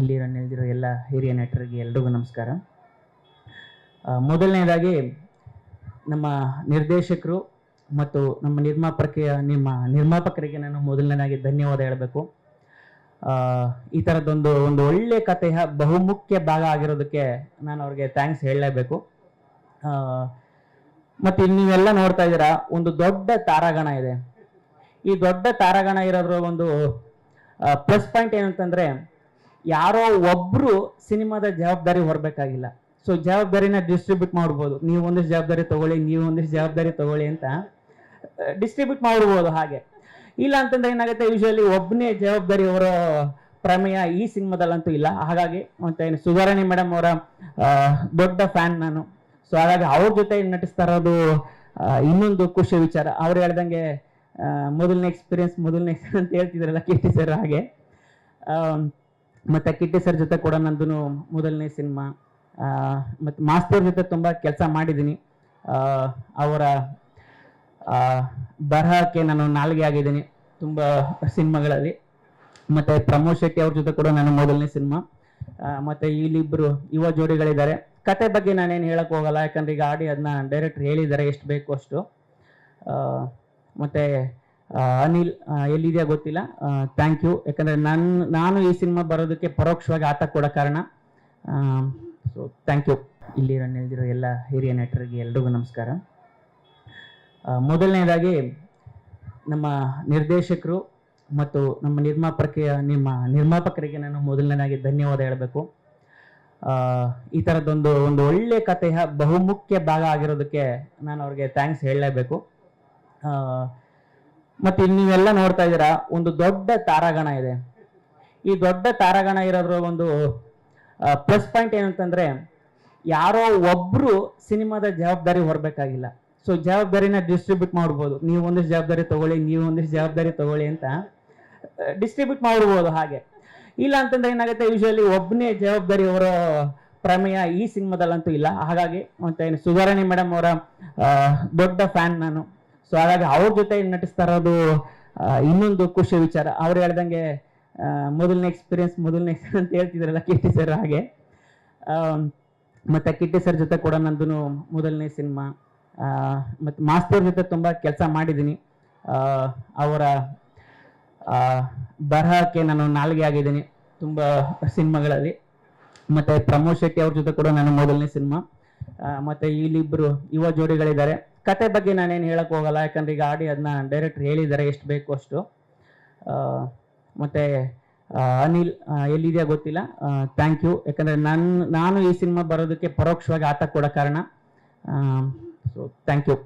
ಇಲ್ಲಿ ನೆಲೆದಿರೋ ಎಲ್ಲ ಹಿರಿಯ ನಟರಿಗೆ ಎಲ್ರಿಗೂ ನಮಸ್ಕಾರ. ಮೊದಲನೇದಾಗಿ ನಮ್ಮ ನಿರ್ದೇಶಕರು ಮತ್ತು ನಮ್ಮ ನಿರ್ಮಾಪಕಿಯ ನಿಮ್ಮ ನಿರ್ಮಾಪಕರಿಗೆ ನಾನು ಮೊದಲನೇದಾಗಿ ಧನ್ಯವಾದ ಹೇಳಬೇಕು. ಈ ಥರದ್ದೊಂದು ಒಂದು ಒಳ್ಳೆ ಕಥೆಯ ಬಹುಮುಖ್ಯ ಭಾಗ ಆಗಿರೋದಕ್ಕೆ ನಾನು ಅವ್ರಿಗೆ ಥ್ಯಾಂಕ್ಸ್ ಹೇಳಲೇಬೇಕು. ಮತ್ತು ನೀವೆಲ್ಲ ನೋಡ್ತಾ ಇದ್ದೀರಾ, ಒಂದು ದೊಡ್ಡ ತಾರಾಗಣ ಇದೆ. ಈ ದೊಡ್ಡ ತಾರಾಗಣ ಇರೋದ್ರ ಒಂದು ಪ್ಲಸ್ ಪಾಯಿಂಟ್ ಏನಂತಂದ್ರೆ ಯಾರೋ ಒಬ್ರು ಸಿನಿಮಾದ ಜವಾಬ್ದಾರಿ ಹೊರಬೇಕಾಗಿಲ್ಲ. ಸೊ ಜವಾಬ್ದಾರಿನ ಡಿಸ್ಟ್ರಿಬ್ಯೂಟ್ ಮಾಡ್ಬೋದು. ನೀವು ಒಂದಿಷ್ಟು ಜವಾಬ್ದಾರಿ ತಗೊಳ್ಳಿ, ನೀವು ಒಂದಿಷ್ಟು ಜವಾಬ್ದಾರಿ ತಗೊಳ್ಳಿ ಅಂತ ಡಿಸ್ಟ್ರಿಬ್ಯೂಟ್ ಮಾಡ್ಬೋದು ಹಾಗೆ. ಇಲ್ಲ ಅಂತಂದ್ರೆ ಏನಾಗುತ್ತೆ ಯೂಶಲಿ ಒಬ್ಬನೇ ಜವಾಬ್ದಾರಿ ಅವರ ಪ್ರಮೇಯ ಈ ಸಿನಿಮಾದಲ್ಲಂತೂ ಇಲ್ಲ. ಹಾಗಾಗಿ ಮತ್ತೆ ಏನು ಸುಧಾರಾಣಿ ಮೇಡಮ್ ಅವರ ದೊಡ್ಡ ಫ್ಯಾನ್ ನಾನು. ಸೊ ಹಾಗಾಗಿ ಅವ್ರ ಜೊತೆ ನಟಿಸ್ತಾ ಇರೋದು ಇನ್ನೊಂದು ಖುಷಿ ವಿಚಾರ. ಅವ್ರು ಹೇಳ್ದಂಗೆ ಮೊದಲನೇ ಎಕ್ಸ್ಪೀರಿಯನ್ಸ್ ಮೊದಲನೇ ಅಂತ ಹೇಳ್ತಿದ್ರಲ್ಲ ಕಿಟ್ಟಿ ಸರ್ ಹಾಗೆ. ಮತ್ತೆ ಕಿಟ್ಟಿ ಸರ್ ಜೊತೆ ಕೂಡ ನಂದು ಮೊದಲನೇ ಸಿನಿಮಾ ಮತ್ತು ಮಾಸ್ತರ್ ಜೊತೆ ತುಂಬ ಕೆಲಸ ಮಾಡಿದ್ದೀನಿ. ಅವರ ಬರಹಕ್ಕೆ ನಾನು ನಾಲ್ಗೆ ಆಗಿದ್ದೀನಿ ತುಂಬ ಸಿನಿಮಾಗಳಲ್ಲಿ. ಮತ್ತೆ ಪ್ರಮೋದ್ ಶೆಟ್ಟಿ ಅವ್ರ ಜೊತೆ ಕೂಡ ನಾನು ಮೊದಲನೇ ಸಿನಿಮಾ. ಮತ್ತೆ ಇಲ್ಲಿಬ್ರು ಯುವ ಜೋಡಿಗಳಿದ್ದಾರೆ. ಕತೆ ಬಗ್ಗೆ ನಾನೇನು ಹೇಳಕ್ಕೆ ಹೋಗಲ್ಲ, ಯಾಕಂದ್ರೆ ಈಗ ಆಡಿ ಅದನ್ನ ಡೈರೆಕ್ಟರ್ ಹೇಳಿದ್ದಾರೆ, ಎಷ್ಟು ಬೇಕು ಅಷ್ಟು. ಮತ್ತು ಅನಿಲ್ ಎಲ್ಲಿದೆಯಾ ಗೊತ್ತಿಲ್ಲ. ಥ್ಯಾಂಕ್ ಯು ಯಾಕಂದ್ರೆ ನನ್ನ ನಾನು ಈ ಸಿನಿಮಾ ಬರೋದಕ್ಕೆ ಪರೋಕ್ಷವಾಗಿ ಆತ ಕೊಡೋ ಕಾರಣ. ಸೊ ಥ್ಯಾಂಕ್ ಯು ಇಲ್ಲಿ ನೆಲೆದಿರೋ ಎಲ್ಲ ಹಿರಿಯ ನಟರಿಗೆ ಎಲ್ರಿಗೂ ನಮಸ್ಕಾರ. ಮೊದಲನೇದಾಗಿ ನಮ್ಮ ನಿರ್ದೇಶಕರು ಮತ್ತು ನಮ್ಮ ನಿರ್ಮಾಪಕಿಯ ನಿಮ್ಮ ನಿರ್ಮಾಪಕರಿಗೆ ನಾನು ಮೊದಲನೇದಾಗಿ ಧನ್ಯವಾದ ಹೇಳಬೇಕು. ಈ ಥರದ್ದೊಂದು ಒಂದು ಒಳ್ಳೆ ಕಥೆಯ ಬಹುಮುಖ್ಯ ಭಾಗ ಆಗಿರೋದಕ್ಕೆ ನಾನು ಅವ್ರಿಗೆ ಥ್ಯಾಂಕ್ಸ್ ಹೇಳಲೇಬೇಕು. ಮತ್ತು ಇಲ್ಲಿ ನೀವೆಲ್ಲ ನೋಡ್ತಾ ಇದ್ದೀರಾ, ಒಂದು ದೊಡ್ಡ ತಾರಾಗಣ ಇದೆ. ಈ ದೊಡ್ಡ ತಾರಾಗಣ ಇರೋದ್ರ ಒಂದು ಪ್ಲಸ್ ಪಾಯಿಂಟ್ ಏನಂತಂದ್ರೆ, ಯಾರೋ ಒಬ್ರು ಸಿನಿಮಾದ ಜವಾಬ್ದಾರಿ ಹೊರಬೇಕಾಗಿಲ್ಲ. ಸೊ ಜವಾಬ್ದಾರಿನ ಡಿಸ್ಟ್ರಿಬ್ಯೂಟ್ ಮಾಡ್ಬೋದು. ನೀವು ಒಂದಿಷ್ಟು ಜವಾಬ್ದಾರಿ ತಗೊಳ್ಳಿ, ನೀವು ಒಂದಿಷ್ಟು ಜವಾಬ್ದಾರಿ ತಗೊಳ್ಳಿ ಅಂತ ಡಿಸ್ಟ್ರಿಬ್ಯೂಟ್ ಮಾಡ್ಬೋದು ಹಾಗೆ. ಇಲ್ಲ ಅಂತಂದ್ರೆ ಏನಾಗುತ್ತೆ ಯೂಶಲಿ ಒಬ್ಬನೇ ಜವಾಬ್ದಾರಿ ಅವರ ಪ್ರಮೇಯ ಈ ಸಿನಿಮಾದಲ್ಲಂತೂ ಇಲ್ಲ. ಹಾಗಾಗಿ, ಮತ್ತೆ ಸುಧಾರಾಣಿ ಸುಧಾರಣೆ ಮೇಡಮ್ ಅವರ ದೊಡ್ಡ ಫ್ಯಾನ್ ನಾನು. ಸೊ ಹಾಗಾಗಿ ಅವ್ರ ಜೊತೆ ನಟಿಸ್ತಾ ಇರೋದು ಇನ್ನೊಂದು ಖುಷಿ ವಿಚಾರ. ಅವ್ರು ಹೇಳ್ದಂಗೆ ಮೊದಲನೇ ಎಕ್ಸ್ಪೀರಿಯನ್ಸ್ ಮೊದಲನೇ ಅಂತ ಹೇಳ್ತಿದ್ರಲ್ಲ ಕಿಟ್ಟಿ ಸರ್ ಹಾಗೆ. ಮತ್ತು ಕಿಟ್ಟಿ ಸರ್ ಜೊತೆ ಕೂಡ ನಂದು ಮೊದಲನೇ ಸಿನಿಮಾ ಮತ್ತು ಮಾಸ್ತರ್ ಜೊತೆ ತುಂಬ ಕೆಲಸ ಮಾಡಿದ್ದೀನಿ. ಅವರ ಬರಹಕ್ಕೆ ನಾನು ನಾಲ್ಗೆ ಆಗಿದ್ದೀನಿ ತುಂಬ ಸಿನಿಮಾಗಳಲ್ಲಿ ಮತ್ತೆ ಪ್ರಮೋದ್ ಶೆಟ್ಟಿ ಅವ್ರ ಜೊತೆ ಕೂಡ ನಾನು ಮೊದಲನೇ ಸಿನಿಮಾ ಮತ್ತೆ ಇಲ್ಲಿಬ್ರು ಯುವ ಜೋಡಿಗಳಿದ್ದಾರೆ. ಕತೆ ಬಗ್ಗೆ ನಾನೇನು ಹೇಳಕ್ಕೆ ಹೋಗಲ್ಲ, ಯಾಕಂದ್ರೆ ಈಗ ಆಡಿ ಅದನ್ನ ಡೈರೆಕ್ಟರ್ ಹೇಳಿದ್ದಾರೆ, ಎಷ್ಟು ಬೇಕು ಅಷ್ಟು. ಮತ್ತು ಅನಿಲ್ ಎಲ್ಲಿದೆಯಾ ಗೊತ್ತಿಲ್ಲ. ಥ್ಯಾಂಕ್ ಯು ಯಾಕಂದರೆ ನನ್ನ ನಾನು ಈ ಸಿನಿಮಾ ಬರೋದಕ್ಕೆ ಪರೋಕ್ಷವಾಗಿ ಆತ ಕೊಡೋ ಕಾರಣ. So thank you